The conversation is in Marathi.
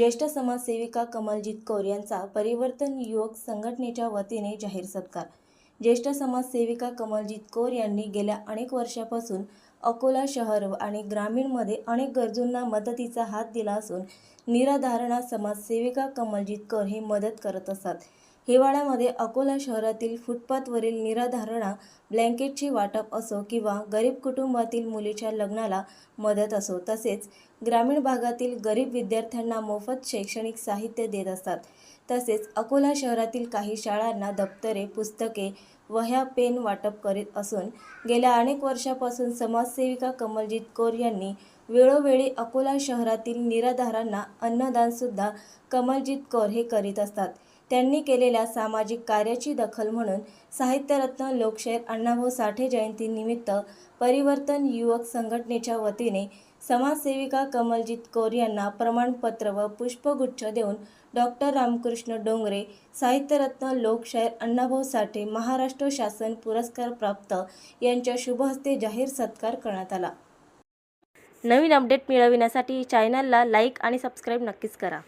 ज्येष्ठ समाजसेविका कमलजीत कौर यांचा परिवर्तन युवक संघटनेच्या वतीने जाहीर सत्कार. ज्येष्ठ समाजसेविका कमलजीत कौर यांनी गेल्या अनेक वर्षापासून अकोला शहर आणि ग्रामीणमध्ये अनेक गरजूंना मदतीचा हात दिला असून निराधारणा समाजसेविका कमलजीत कौर हे मदत करत असतात. हिवाळ्यामध्ये अकोला शहरातील फुटपाथवरील निराधारणा ब्लँकेटची वाटप असो किंवा गरीब कुटुंबातील मुलीच्या लग्नाला मदत असो तसेच ग्रामीण भागातील गरीब विद्यार्थ्यांना मोफत शैक्षणिक साहित्य देत असतात. तसेच अकोला शहरातील काही शाळांना दप्तरे पुस्तके वह्या पेन वाटप करीत असून गेल्या अनेक वर्षापासून समाजसेविका कमलजीत कौर यांनी वेळोवेळी अकोला शहरातील निराधारांना अन्नदानसुद्धा कमलजीत कौर हे करीत असतात. त्यांनी केलेल्या सामाजिक कार्याची दखल म्हणून साहित्यरत्न लोकशाहीर अण्णाभाऊ साठे जयंतीनिमित्त परिवर्तन युवक संघटनेच्या वतीने समाजसेविका कमलजीत कौर यांना प्रमाणपत्र व पुष्पगुच्छ देऊन डॉक्टर रामकृष्ण डोंगरे साहित्यरत्न लोकशाहीर अण्णाभाऊ साठे महाराष्ट्र शासन पुरस्कार प्राप्त यांच्या शुभहस्ते जाहीर सत्कार करण्यात आला. नवीन अपडेट मिळविण्यासाठी चॅनलला लाईक आणि सबस्क्राईब नक्कीच करा.